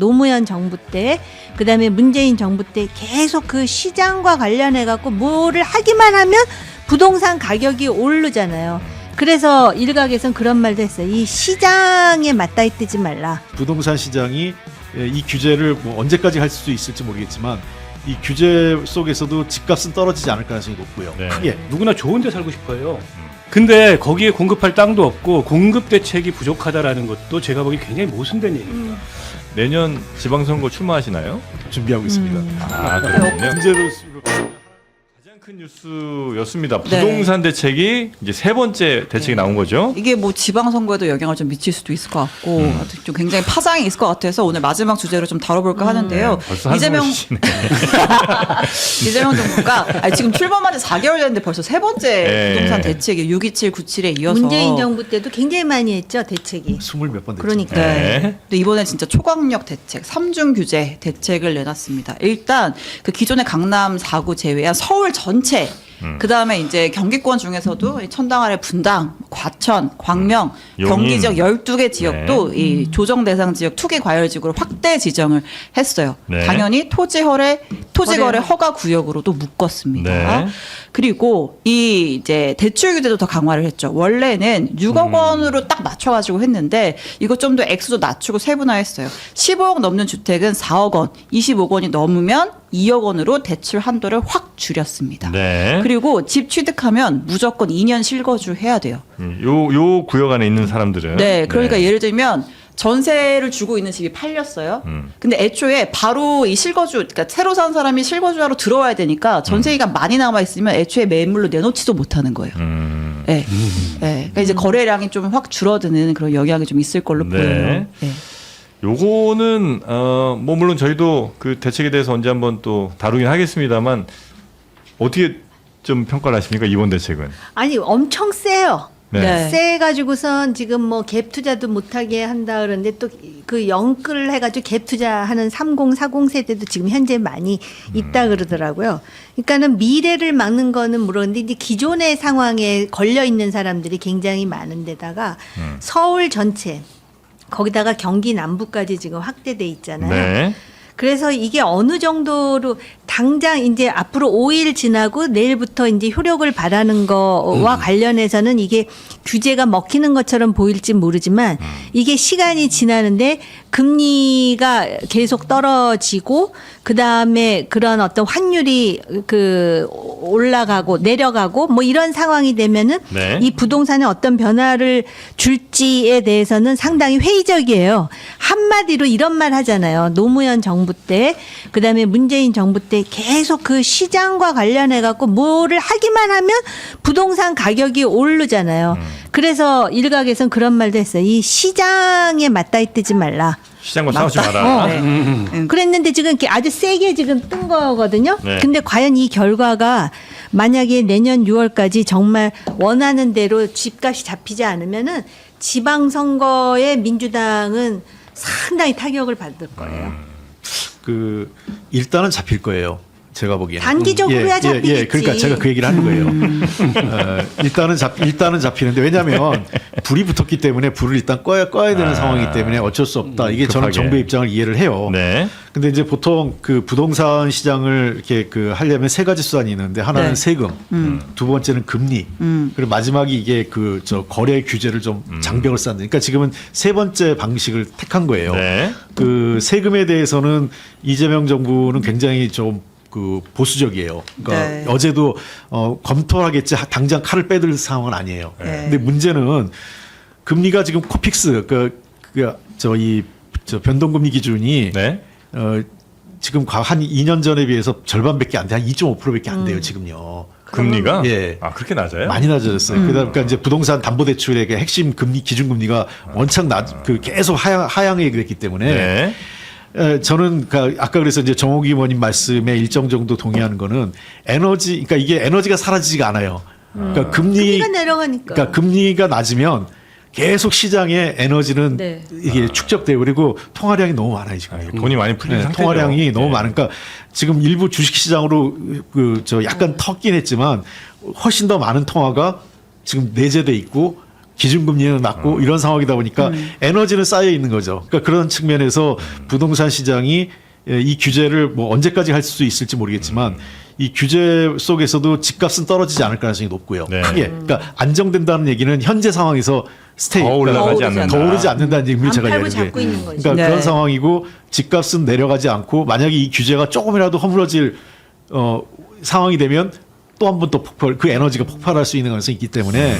노무현 정부 때 그 다음에 문재인 정부 때 계속 그 시장과 관련해 갖고 뭐를 하기만 하면 부동산 가격이 오르잖아요. 그래서 일각에선 그런 말도 했어요. 이 시장에 맞닿아 있지 말라. 부동산 시장이 예, 이 규제를 뭐 언제까지 할 수 있을지 모르겠지만 이 규제 속에서도 집값은 떨어지지 않을 가능성이 높고요. 네. 크게. 누구나 좋은 데 살고 싶어요. 근데 거기에 공급할 땅도 없고 공급 대책이 부족하다라는 것도 제가 보기 굉장히 모순된 얘기입니다. 내년 지방선거 출마하시나요? 준비하고 있습니다. 음. 아, 그렇군요. 문제로 큰 뉴스였습니다. 네. 부동산 대책이 이제 세 번째 대책이 나온 거죠. 이게 뭐 지방선거에도 영향을 좀 미칠 수도 있을 것 같고 음. 좀 굉장히 파장이 있을 것 같아서 오늘 마지막 주제로 좀 다뤄볼까 하는데요. 네, 벌써 한숨을 이재명 쉬시네. 이재명 정부가 아니, 지금 출범한 지 4개월 됐는데 벌써 세 번째 네. 부동산 대책이 627, 97에 이어서 문재인 정부 때도 굉장히 많이 했죠 대책이. 스물 몇 번 됐죠. 그러니까. 네. 네. 근데 이번에 진짜 초강력 대책, 삼중 규제 대책을 내놨습니다. 일단 그 기존의 강남 4구 제외한 서울 전체 음. 그 다음에 이제 경기권 중에서도 이 천당 아래 분당, 과천, 광명, 용인. 경기 지역 12개 지역도 이 조정 대상 지역 투기 과열 지구로 확대 지정을 했어요. 네. 당연히 토지 거래, 토지 거래 거래. 허가 구역으로도 묶었습니다. 네. 그리고 이 이제 대출 규제도 더 강화를 했죠. 원래는 6억 원으로 딱 맞춰 가지고 했는데 이거 좀 더 액수도 낮추고 세분화했어요. 15억 넘는 주택은 4억 원, 25억 원이 넘으면 2억 원으로 대출 한도를 확 줄였습니다. 네. 그리고 집 취득하면 무조건 2년 실거주 해야 돼요. 음, 요, 요 구역 안에 있는 사람들은. 네, 그러니까 예를 들면 전세를 주고 있는 집이 팔렸어요. 음. 근데 애초에 바로 이 실거주, 그러니까 새로 산 사람이 실거주하러 들어와야 되니까 전세기가 많이 남아 있으면 애초에 매물로 내놓지도 못하는 거예요. 음. 네. 네. 그러니까 이제 거래량이 좀 확 줄어드는 그런 영향이 좀 있을 걸로 네. 보여요. 네. 요거는 어, 뭐 물론 저희도 그 대책에 대해서 언제 한번 또 다루긴 하겠습니다만 어떻게 좀 평가를 하십니까 이번 대책은? 아니 엄청 세요. 네. 네. 세 가지고선 지금 뭐 갭 투자도 못하게 한다 그러는데 또 그 영끌을 해가지고 갭 투자하는 30, 40 세대도 지금 현재 많이 있다 그러더라고요. 그러니까는 미래를 막는 거는 물론인데 이제 기존의 상황에 걸려 있는 사람들이 굉장히 많은데다가 음. 서울 전체 거기다가 경기 남부까지 지금 확대돼 있잖아요. 네. 그래서 이게 어느 정도로 당장 이제 앞으로 5일 지나고 내일부터 이제 효력을 발하는 거와 관련해서는 이게 규제가 먹히는 것처럼 보일지 모르지만 이게 시간이 지나는데 금리가 계속 떨어지고 그 다음에 그런 어떤 환율이 그 올라가고 내려가고 뭐 이런 상황이 되면은 네. 이 부동산에 어떤 변화를 줄지에 대해서는 상당히 회의적이에요. 한마디로 이런 말 하잖아요. 노무현 정부 때, 그 다음에 문재인 정부 때 계속 그 시장과 관련해 갖고 뭐를 하기만 하면 부동산 가격이 오르잖아요. 그래서 일각에선 그런 말도 했어요. 이 시장에 맞닿아 있지 말라. 시장과 싸우지 맞다. 마라. 어. 네. 음. 그랬는데 지금 이렇게 아주 세게 지금 뜬 거거든요. 네. 근데 과연 이 결과가 만약에 내년 6월까지 정말 원하는 대로 집값이 잡히지 않으면은 지방선거에 민주당은 상당히 타격을 받을 거예요. 그 일단은 잡힐 거예요. 제가 보기에는 단기적으로야 잡히겠지. 예, 그러니까 제가 그 얘기를 하는 거예요. 어, 일단은 잡 일단은 잡히는데 왜냐하면 불이 붙었기 때문에 불을 일단 꺼야 꺼야 되는 아. 상황이기 때문에 어쩔 수 없다. 이게 저는 급하게. 정부의 입장을 이해를 해요. 네. 근데 이제 보통 그 부동산 시장을 이렇게 그 하려면 세 가지 수단이 있는데 하나는 네. 세금, 두 번째는 금리, 음. 그리고 마지막이 이게 그 저 거래 규제를 좀 장벽을 쌓는. 그러니까 지금은 세 번째 방식을 택한 거예요. 네. 그 세금에 대해서는 이재명 정부는 굉장히 좀 그 보수적이에요. 그러니까 네. 어제도 어 검토하겠지 하- 당장 칼을 빼들 상황은 아니에요. 네. 근데 문제는 금리가 지금 코픽스 그, 그저이 저 변동금리 기준이 네. 어 지금 과- 한 2년 전에 비해서 절반밖에 안 돼. 한 2.5%밖에 안 음. 돼요, 지금요. 금리가 예. 아 그렇게 낮아요? 많이 낮아졌어요. 음. 그러니까 이제 부동산 담보 대출의 그 핵심 금리 기준 금리가 원창 낮, 그 계속 하향 하향에 그랬기 때문에 네. 에, 저는 그 아까 그래서 이제 정옥 의원님 말씀에 일정 정도 동의하는 거는 에너지, 그러니까 이게 에너지가 사라지지가 않아요. 그러니까 금리, 금리가 내려가니까. 그러니까 금리가 낮으면 계속 시장에 에너지는 네. 이게 축적되고 그리고 통화량이 너무 많아요 지금. 아, 돈이 많이 풀린 네, 상태죠. 통화량이 너무 네. 많으니까 지금 일부 주식 시장으로 그 저 약간 텄긴 했지만 훨씬 더 많은 통화가 지금 내재돼 있고 기준금리는 낮고 이런 상황이다 보니까 에너지는 쌓여 있는 거죠. 그러니까 그런 측면에서 부동산 시장이 예, 이 규제를 뭐 언제까지 할 수 있을지 모르겠지만 이 규제 속에서도 집값은 떨어지지 않을 가능성이 높고요. 네. 크게. 그러니까 안정된다는 얘기는 현재 상황에서 스테이 더 올라가지 그러니까 않는다. 더 오르지 않는다는 얘기를 안 제가 팔고 얘기하는 잡고 게. 있는 거죠. 그러니까 네. 그런 상황이고 집값은 내려가지 않고 만약에 이 규제가 조금이라도 허물어질 어, 상황이 되면 또 한 번 또 폭발 그 에너지가 폭발할 수 있는 가능성이 있기 때문에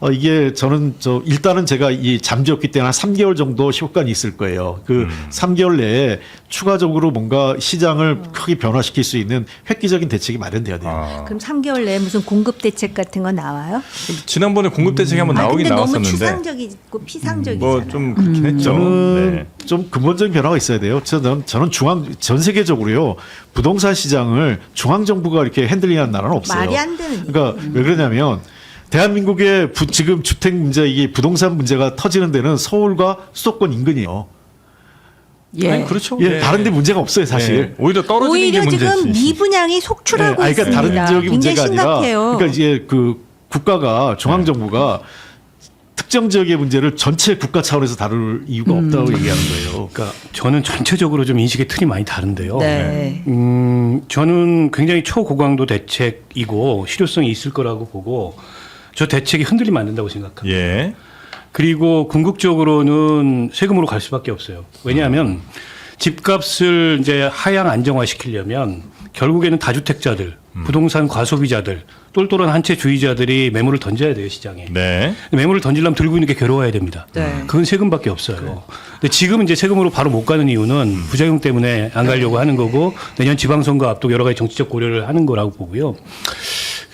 어, 이게 저는 저 일단은 제가 이 잠재웠기 때문에 한 3개월 정도 효과는 있을 거예요. 그 3개월 내에 추가적으로 뭔가 시장을 크게 변화시킬 수 있는 획기적인 대책이 마련돼야 돼요. 아. 그럼 3개월 내에 무슨 공급 대책 같은 거 나와요? 지난번에 공급 대책이 한번 아 나오긴 근데 너무 나왔었는데 추상적이고 피상적이잖아요. 뭐 좀 그렇긴 했죠. 저는 네. 좀 근본적인 변화가 있어야 돼요. 저는 저는 중앙 전 세계적으로요 부동산 시장을 중앙 정부가 이렇게 핸들링하는 나라는 없어요. 말이 안 되는 그러니까 왜 그러냐면 대한민국의 부- 지금 주택 문제 이게 부동산 문제가 터지는 데는 서울과 수도권 인근이에요. 예. 아니, 그렇죠. 예, 다른데 문제가 없어요 사실. 네. 오히려 떨어지는 게 오히려 지금 문제지. 미분양이 속출하고 네, 아니, 그러니까 있습니다. 다른 지역이 문제가 아니라 심각해요. 그러니까 이제 그 국가가 중앙 정부가 특정 지역의 문제를 전체 국가 차원에서 다룰 이유가 없다고 얘기하는 거예요. 그러니까 저는 전체적으로 좀 인식의 틀이 많이 다른데요. 네. 음, 저는 굉장히 초고강도 대책이고 실효성이 있을 거라고 보고 저 대책이 흔들리면 안 된다고 생각합니다. 예. 그리고 궁극적으로는 세금으로 갈 수밖에 없어요. 왜냐하면 집값을 이제 하향 안정화 시키려면 결국에는 다주택자들, 부동산 과소비자들, 똘똘한 한채주의자들이 매물을 던져야 돼요 시장에. 네. 매물을 던지려면 들고 있는 게 괴로워야 됩니다. 네. 그건 세금밖에 없어요. 근데 지금 이제 세금으로 바로 못 가는 이유는 부작용 때문에 안 가려고 하는 거고 내년 지방선거 앞두고 여러 가지 정치적 고려를 하는 거라고 보고요.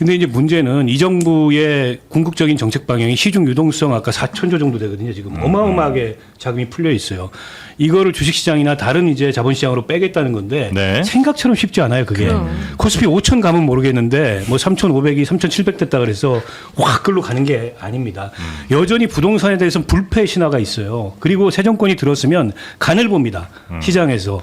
근데 이제 문제는 이 정부의 궁극적인 정책 방향이 시중 유동성 아까 4천조 정도 되거든요. 지금 어마어마하게 자금이 풀려 있어요. 이거를 주식시장이나 다른 이제 자본시장으로 빼겠다는 건데 네. 생각처럼 쉽지 않아요. 그게 코스피 5천 가면 모르겠는데 뭐 3,500이 3,700 됐다 그래서 확 끌로 가는 게 아닙니다. 여전히 부동산에 대해서는 불패 신화가 있어요. 그리고 새 정권이 들었으면 간을 봅니다. 시장에서.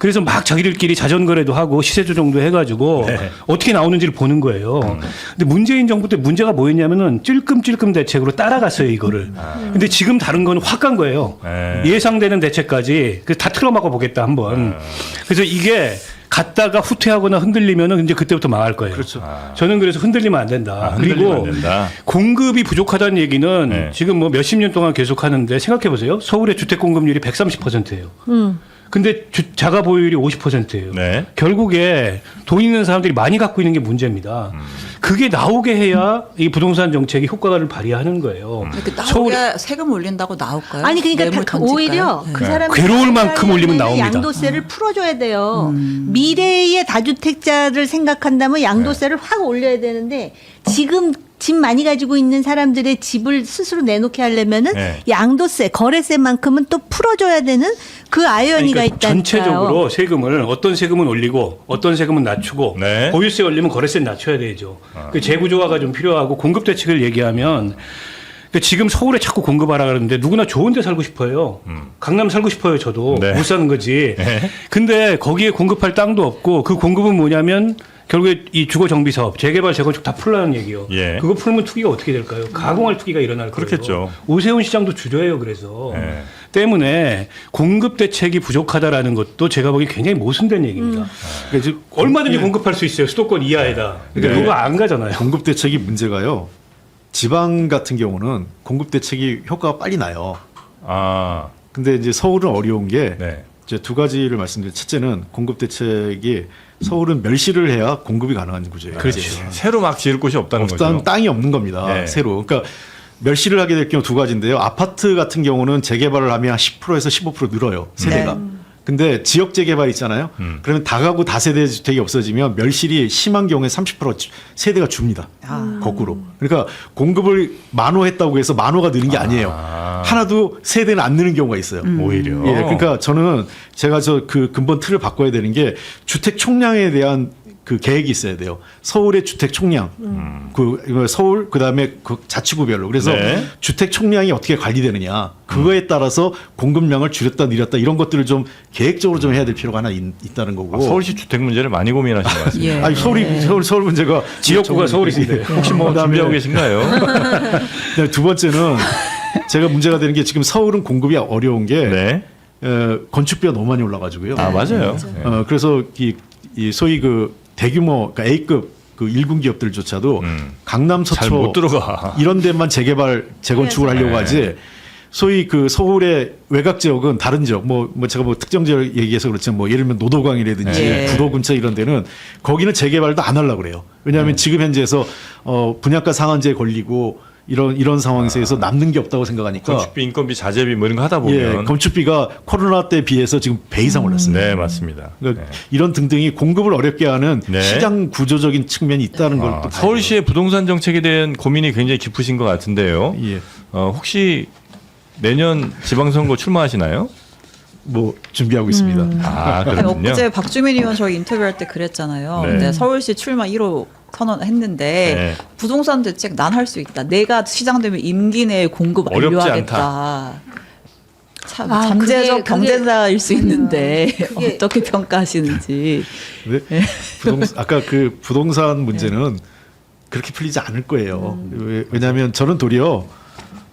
그래서 막 자기들끼리 자전거래도 하고 시세 조정도 해가지고 어떻게 나오는지를 보는 거예요. 근데 문재인 정부 때 문제가 뭐였냐면은 찔끔찔끔 대책으로 따라갔어요 이거를. 근데 지금 다른 건 확 간 거예요. 네. 예상되는 대책까지 그다 틀어막아 보겠다 한번. 그래서 이게 갔다가 후퇴하거나 흔들리면은 이제 그때부터 망할 거예요. 그렇죠. 저는 그래서 흔들리면 안 된다. 아, 흔들리면 그리고 안 된다. 공급이 부족하다는 얘기는 네. 지금 뭐 몇십 년 동안 계속 하는데 생각해 보세요. 서울의 주택 공급률이 130%예요. 음. 근데 주- 자가 보유율이 50%예요. 네. 결국에 돈 있는 사람들이 많이 갖고 있는 게 문제입니다. 그게 나오게 해야 이 부동산 정책이 효과를 발휘하는 거예요. 이렇게 서울 나오게 세금 올린다고 나올까요? 아니 그러니까 다-? 오히려 네. 그 사람 괴로울 만큼 올리면 나옵니다. 양도세를 풀어줘야 돼요. 음. 미래의 다주택자를 생각한다면 양도세를 네. 확 올려야 되는데 지금 집 많이 가지고 있는 사람들의 집을 스스로 내놓게 하려면은 네. 양도세, 거래세만큼은 또 풀어줘야 되는 그 아이러니가 그러니까 있다니까요. 전체적으로 세금을 어떤 세금은 올리고 어떤 세금은 낮추고 네. 보유세 올리면 거래세 낮춰야 되죠. 그 재구조화가 좀 필요하고 공급 대책을 얘기하면 그 지금 서울에 자꾸 공급하라 그러는데 누구나 좋은 데 살고 싶어요. 강남 살고 싶어요, 저도. 네. 못 사는 거지. 네. 근데 거기에 공급할 땅도 없고 그 공급은 뭐냐면 결국에 이 주거 정비 사업, 재개발, 재건축 다 풀라는 얘기요. 예. 그거 풀면 투기가 어떻게 될까요? 가공할 투기가 일어날 거예요. 그렇겠죠. 오세훈 시장도 주저해요, 그래서. 네. 때문에 공급 대책이 부족하다라는 것도 제가 보기 굉장히 모순된 얘기입니다. 그래서 얼마든지 공급할 수 있어요. 수도권 이하에다. 근데 네. 그거 안 가잖아요. 공급 대책이 문제가요. 지방 같은 경우는 공급 대책이 효과가 빨리 나요. 아. 근데 이제 서울은 어려운 게 네. 이제 두 가지를 말씀드릴 첫째는 공급 대책이 서울은 멸시를 해야 공급이 가능한 구조예요. 그렇죠. 새로 막 지을 곳이 없다는 없다는 거죠. 땅이 없는 겁니다. 네. 새로. 그러니까 멸시를 하게 될 경우 두 가지인데요. 아파트 같은 경우는 재개발을 하면 10%에서 15% 늘어요. 세대가. 근데 지역 재개발 있잖아요. 음. 그러면 다가구 다세대 주택이 없어지면 멸실이 심한 경우에 30% 주- 세대가 줍니다. 거꾸로. 그러니까 공급을 만호했다고 해서 만호가 느는 게 아니에요. 아. 하나도 세대는 안 느는 경우가 있어요. 오히려. 예, 그러니까 저는 제가 저 그 근본 틀을 바꿔야 되는 게 주택 총량에 대한 그 계획이 있어야 돼요. 서울의 주택 총량, 그 이거 서울 그다음에 그 자치구별로 그래서 네. 주택 총량이 어떻게 관리되느냐 그거에 따라서 공급량을 줄였다 늘렸다 이런 것들을 좀 계획적으로 좀 해야 될 필요가 하나 있, 다는 거고. 아, 서울시 주택 문제를 많이 고민하신 것 같습니다. 예. 아니 서울이 서울 서울 문제가 지역구가 서울이신데. 혹시 뭐 그다음에 준비하고 계신가요? 두 번째는 제가 문제가 되는 게 지금 서울은 공급이 어려운 게 네. 어, 건축비가 너무 많이 올라가지고요. 아 맞아요. 네. 어, 그래서 이, 이 소위 그 대규모 그러니까 A급 그 일군 기업들조차도 음. 강남 서초 잘못 들어가. 이런 데만 재개발 재건축을 하려고 네. 하지. 소위 그 서울의 외곽 지역은 다른 지역 뭐, 뭐 제가 뭐 특정 지역 얘기해서 그렇지만 뭐 예를 들면 노도강이라든지 네. 구도 근처 이런 데는 거기는 재개발도 안 하려고 그래요. 왜냐하면 지금 현재에서 어 분양가 상한제에 걸리고 이런 이런 상황에서 남는 게 없다고 생각하니까 건축비, 인건비, 자재비 뭐 이런 거 하다 예, 보면 건축비가 코로나 때 비해서 지금 배 이상 올랐습니다. 네 맞습니다. 그러니까 네. 이런 등등이 공급을 어렵게 하는 네. 시장 구조적인 측면이 있다는 걸 아, 또 서울시의 부동산 정책에 대한 고민이 굉장히 깊으신 것 같은데요. 예. 어, 혹시 내년 지방선거 출마하시나요? 뭐 준비하고 있습니다. 아 아니, 그렇군요. 엊그제 박주민 의원 저희 인터뷰할 때 그랬잖아요. 네. 근데 서울시 출마 1호 선언했는데 네. 부동산 대책 난 할 수 있다. 내가 시장 되면 임기 내에 공급 어렵지 완료하겠다. 참 아, 잠재적 그게- 경제사일 수 있는데 그게- 어떻게 평가하시는지. 근데 부동, 아까 그 부동산 문제는 그렇게 풀리지 않을 거예요. 왜- 왜냐하면 저는 도리어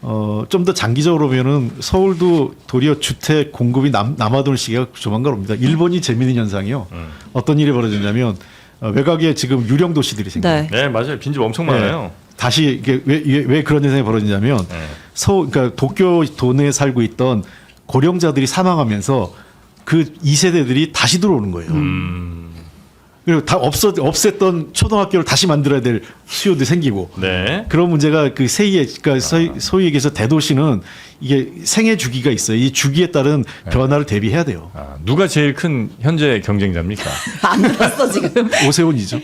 어, 좀 더 장기적으로 보면은 서울도 도리어 주택 공급이 남, 남아도는 시기가 조만간 옵니다. 일본이 재미있는 현상이요. 어떤 일이 벌어졌냐면 어, 외곽에 지금 유령 도시들이 생겨요. 네. 네 맞아요. 빈집 엄청 많아요. 네. 다시 이게 왜, 이게 왜 그런 현상이 벌어지냐면 네. 서울 그러니까 도쿄 도내에 살고 있던 고령자들이 사망하면서 그 2세대들이 다시 들어오는 거예요. 음. 그리고 다 없어 없앴던 초등학교를 다시 만들어야 될 수요도 생기고 네. 그런 문제가 그 세이에 그러니까 소위, 소위 얘기해서 대도시는 이게 생애 주기가 있어요. 이 주기에 따른 변화를 대비해야 돼요. 아, 누가 제일 큰 현재 경쟁자입니까? 안 들었어 지금. 오세훈이죠.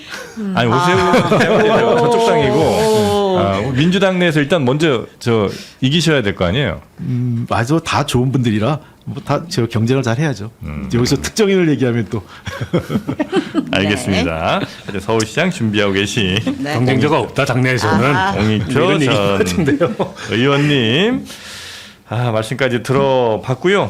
아니 오세훈 때문에 저쪽 당이고 아, 민주당 내에서 일단 먼저 저 이기셔야 될 거 아니에요. 음, 맞아. 다 좋은 분들이라 뭐다 제가 경쟁을 잘 해야죠. 음. 여기서 특정인을 얘기하면 또 알겠습니다. 이제 서울시장 준비하고 계신 네. 경쟁자가 없다 아. 이런 얘기 전 같은데요. 의원님 아, 말씀까지 들어봤고요.